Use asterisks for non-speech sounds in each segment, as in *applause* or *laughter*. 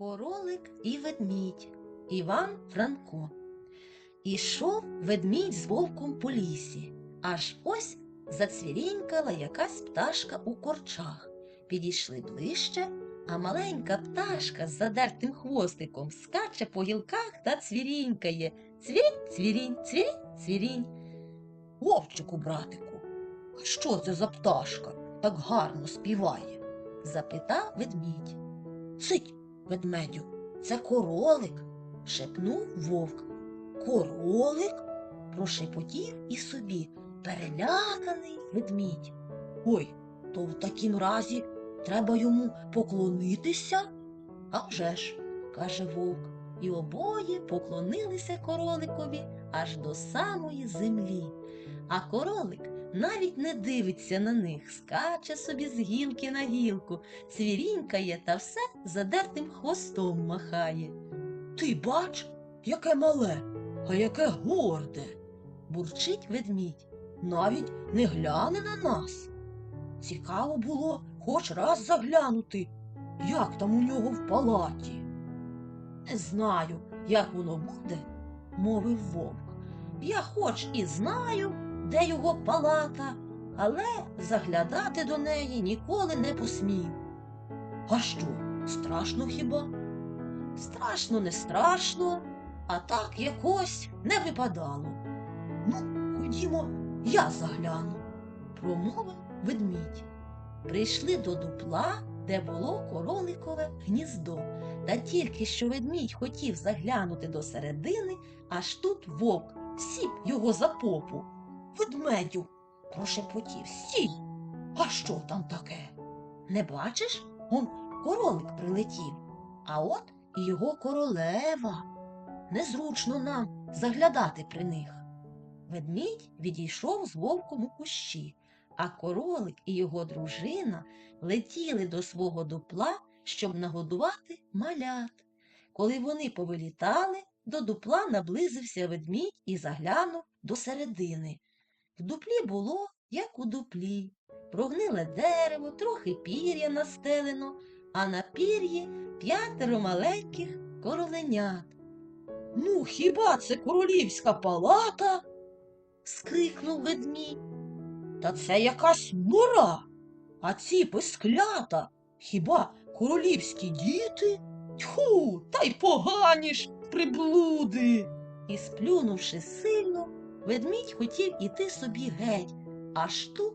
Королик і ведмідь Іван Франко. Ішов ведмідь з вовком по лісі, аж ось зацвірінькала якась пташка у корчах. Підійшли ближче, а маленька пташка з задертим хвостиком скаче по гілках та цвірінькає. Цвірінь, цвірінь, цвірінь, цвірінь. Вовчику, братику, а що це за пташка так гарно співає? запитав ведмідь. Цить, ведмедю, це королик, шепнув вовк. Королик? прошепотів і собі переляканий ведмідь. Ой, то в такім разі треба йому поклонитися? «А вже ж», – каже вовк, і обоє поклонилися короликові аж до самої землі. А королик навіть не дивиться на них, скаче собі з гілки на гілку, цвірінькає та все задертим хвостом махає. Ти бач, яке мале, а яке горде, бурчить ведмідь, навіть не гляне на нас. Цікаво було хоч раз заглянути, як там у нього в палаті. Не знаю, як воно буде, мовив вовк. Я хоч і знаю, де його палата, але заглядати до неї ніколи не посмів. А що, страшно хіба? Страшно, не страшно, а так якось не випадало. Ну, ходімо, я загляну, промовив ведмідь. Прийшли до дупла, де було короликове гніздо. Та тільки що ведмідь хотів заглянути до середини, аж тут вовк сів його за попу. Ведмедю, прошепотів, стій. А що там таке? Не бачиш? Он королик прилетів, а от і його королева. Незручно нам заглядати при них. Ведмідь відійшов з вовком у кущі, а королик і його дружина летіли до свого дупла, щоб нагодувати малят. Коли вони повилітали, до дупла наблизився ведмідь і заглянув до середини. В дуплі було, як у дуплі, прогниле дерево, трохи пір'я настелено, а на пір'ї п'ятеро маленьких короленят. Ну, хіба це королівська палата? скрикнув ведмідь. Та це якась нора. А ці писклята хіба королівські діти? Тьху, та й погані ж приблуди. І сплюнувши сильно, ведмідь хотів іти собі геть, аж тут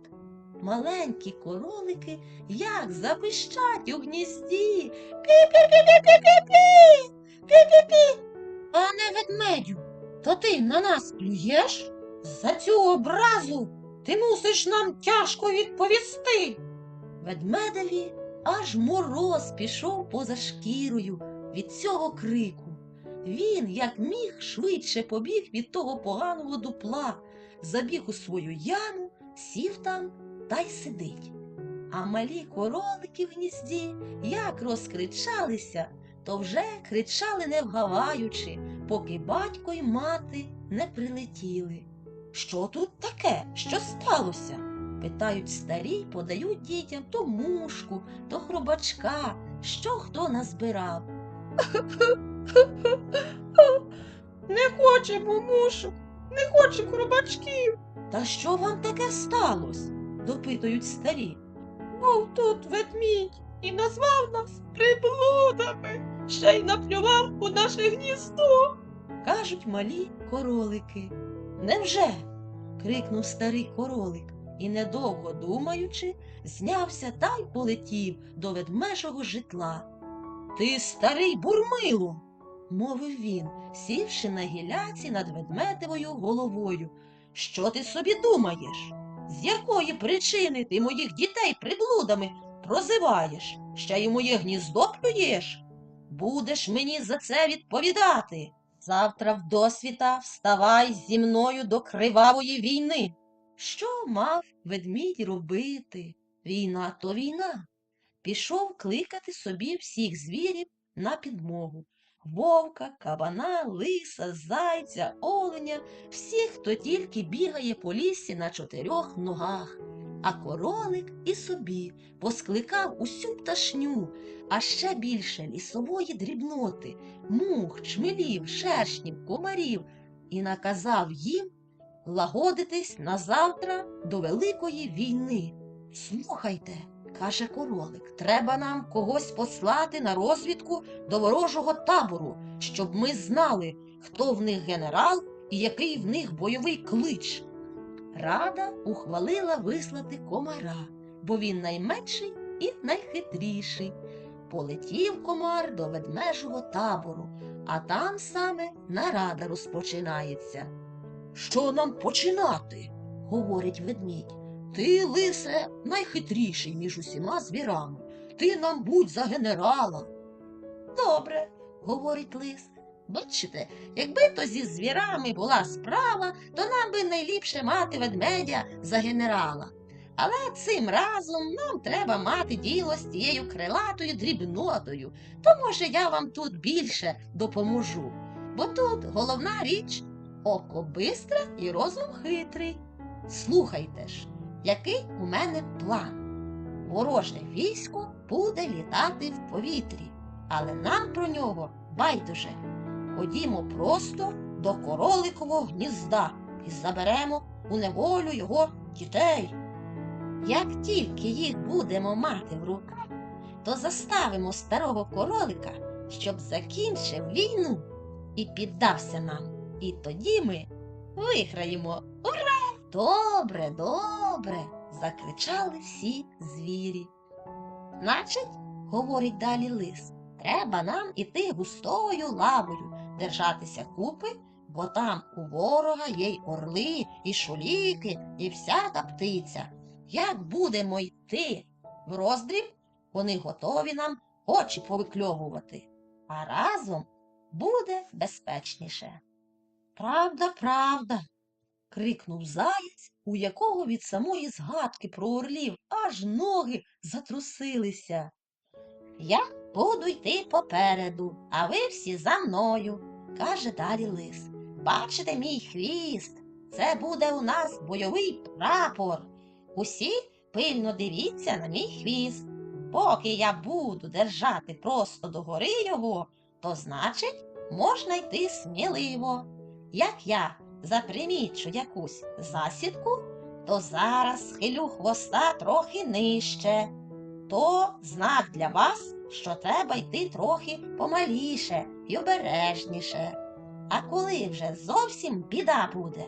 маленькі королики як запищать у гнізді. Пі-пі-пі-пі-пі-пі! Пі-пі-пі! Пане ведмедю, то ти на нас плюєш? За цю образу ти мусиш нам тяжко відповісти. Ведмедеві аж мороз пішов поза шкірою від цього крику. Він, як міг, швидше побіг від того поганого дупла, забіг у свою яму, сів там та й сидить. А малі королики в гнізді як розкричалися, то вже кричали не вгаваючи, поки батько й мати не прилетіли. Що тут таке? Що сталося? питають старі подають дітям то мушку, то хробачка, що хто назбирав. *laughs* Не хочемо мушок, не хочемо хробачків. Та що вам таке сталося? допитують старі. Був тут ведмідь і назвав нас приблудами, ще й наплював у наше гніздо. кажуть малі королики. Невже? крикнув старий королик і, недовго думаючи, знявся та й полетів до ведмежого житла. Ти старий бурмило, мовив він, сівши на гіляці над ведмедевою головою. Що ти собі думаєш? З якої причини ти моїх дітей приблудами прозиваєш, ще й моє гніздо плюєш? Будеш мені за це відповідати. Завтра в досвіта вставай зі мною до кривавої війни. Що мав ведмідь робити? Війна то війна. Пішов кликати собі всіх звірів на підмогу. Вовка, кабана, лиса, зайця, оленя, всіх, хто тільки бігає по лісі на чотирьох ногах. а королик і собі поскликав усю пташню, а ще більше лісової дрібноти, мух, чмелів, шершнів, комарів, і наказав їм лагодитись на завтра до великої війни. Слухайте, каже королик, треба нам когось послати на розвідку до ворожого табору, щоб ми знали, хто в них генерал і який в них бойовий клич. Рада ухвалила вислати комара, бо він найменший і найхитріший. Полетів комар до ведмежого табору, а там саме нарада розпочинається. Що нам починати? говорить ведмідь. Ти, лисе, найхитріший між усіма звірами. Ти нам будь за генерала. Добре, говорить лис. Бачите, якби то зі звірами була справа, то нам би найліпше мати ведмедя за генерала. Але цим разом нам треба мати діло з тією крилатою дрібнотою, то, може, я вам тут більше допоможу. Бо тут головна річ око бистре і розум хитрий. Слухайте ж, який у мене план. Вороже військо буде літати в повітрі, але нам про нього байдуже. Ходімо просто до короликового гнізда і заберемо у неволю його дітей. Як тільки їх будемо мати в руках, то заставимо старого королика, щоб закінчив війну і піддався нам. І тоді ми виграємо. Добре, добре. закричали всі звірі. Значить, говорить далі лис, треба нам іти густою лавою, держатися купи, бо там у ворога є й орли, і шуліки, і всяка птиця. Як будемо йти в роздріб, вони готові нам очі повикльовувати, а разом буде безпечніше. Правда, правда. Крикнув заєць, у якого від самої згадки про орлів аж ноги затрусилися. Я буду йти попереду, а ви всі за мною, каже далі лис. Бачите мій хвіст? Це буде у нас бойовий прапор. Усі пильно дивіться на мій хвіст. Поки я буду держати просто догори його, то значить можна йти сміливо. Як я запримічу якусь засідку, то зараз схилю хвоста трохи нижче. То знак для вас, що треба йти трохи помаліше і обережніше. А коли вже зовсім біда буде,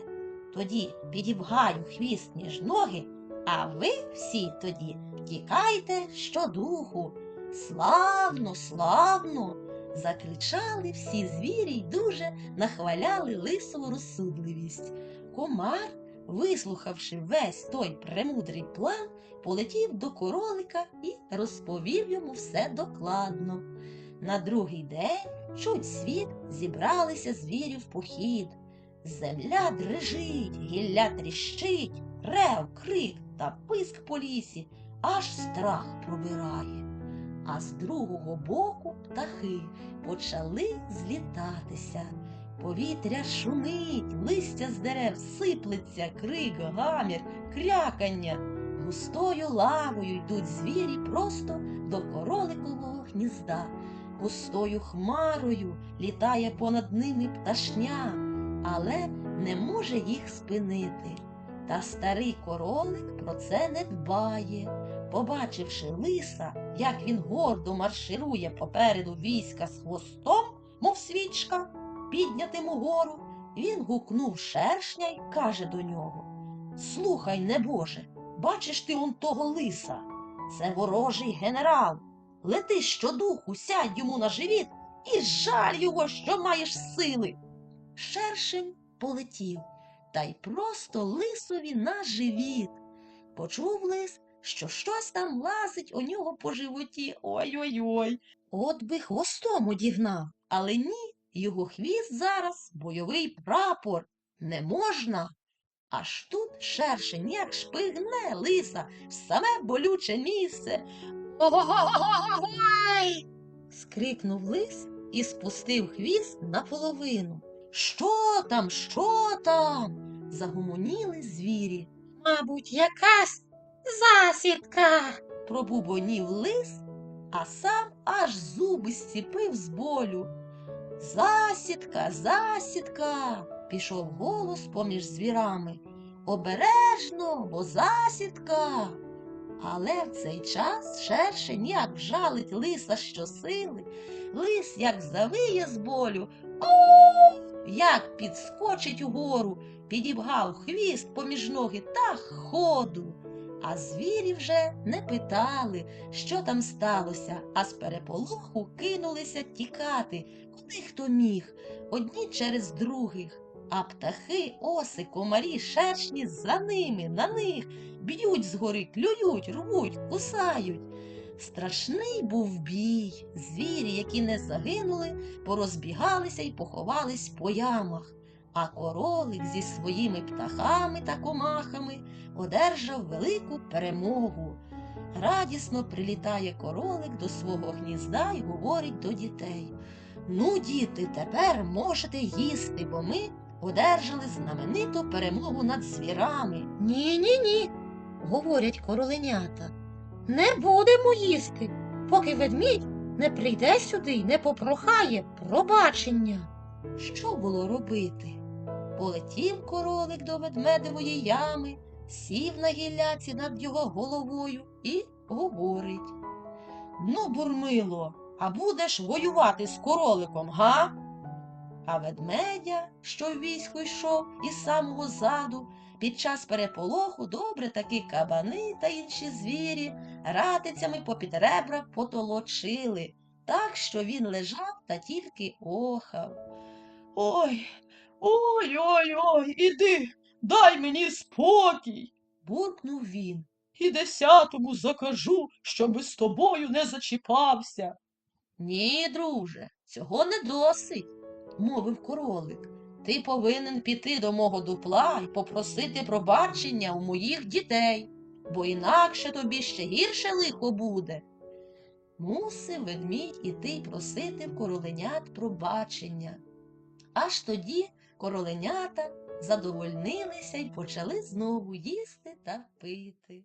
тоді підібгаю хвіст між ноги, а ви всі тоді тікайте щодуху. Славно, славно! Закричали всі звірі й дуже нахваляли лисову розсудливість. Комар, вислухавши весь той премудрий план, полетів до королика і розповів йому все докладно. На другий день чуть світ зібралися звірі в похід. Земля дрижить, гілля тріщить, рев, крик та писк по лісі, аж страх пробирає. А з другого боку птахи почали злітатися. Повітря шумить, листя з дерев сиплеться, крик, гамір, крякання. Густою лавою йдуть звірі просто до короликового гнізда. Густою хмарою літає понад ними пташня, але не може їх спинити. Та старий королик про це не дбає. Побачивши лиса, як він гордо марширує попереду війська з хвостом, мов свічка, піднятим угору, він гукнув шершня й каже до нього Слухай, небоже, бачиш ти он того лиса? Це ворожий генерал. Лети щодуху, сядь йому на живіт і жаль його, що маєш сили. Шершень полетів, та й просто лисові на живіт. Почув лис, що щось там лазить у нього по животі. Ой-ой-ой. От би хвостом одігнав, але ні, його хвіст зараз бойовий прапор. Не можна. Аж тут шершень як шпигне лиса в саме болюче місце. Ой! скрикнув лис і спустив хвіст наполовину. Що там, що там? загомоніли звірі. Мабуть, якась Засідка. пробубонів лис, а сам аж зуби зціпив з болю. Засідка, засідка, пішов голос поміж звірами. Обережно, бо засідка. Але в цей час шершень як вжалить лиса щосили, лис як завиє з болю, о, як підскочить угору, підібгав хвіст поміж ноги та ходу. А звірі вже не питали, що там сталося, а з переполоху кинулися тікати, куди хто міг, одні через других. А птахи, оси, комарі, шершні за ними, на них, б'ють згори, клюють, рвуть, кусають. Страшний був бій. Звірі, які не загинули, порозбігалися й поховались по ямах, а королик зі своїми птахами та комахами одержав велику перемогу. Радісно прилітає королик до свого гнізда й говорить до дітей. Ну, діти, тепер можете їсти, бо ми одержали знамениту перемогу над звірами. Ні, ні, ні, говорять короленята. Не будемо їсти, поки ведмідь не прийде сюди й не попрохає пробачення. Що було робити? Полетів королик до ведмедевої ями, сів на гілляці над його головою і говорить. Ну, бурмило, а будеш воювати з короликом, га? А ведмедя, що в війську йшов із самого заду, під час переполоху добре таки кабани та інші звірі ратицями попід ребра потолочили, так що він лежав та тільки охав. Ой, ой, ой, ой, іди, дай мені спокій. Буркнув він. І десятому закажу, щоби з тобою не зачіпався. Ні, друже, цього не досить, мовив королик. Ти повинен піти до мого дупла і попросити пробачення у моїх дітей, бо інакше тобі ще гірше лихо буде. Мусив ведмідь іти просити в короленят пробачення. Аж тоді короленята задовольнилися й почали знову їсти та пити.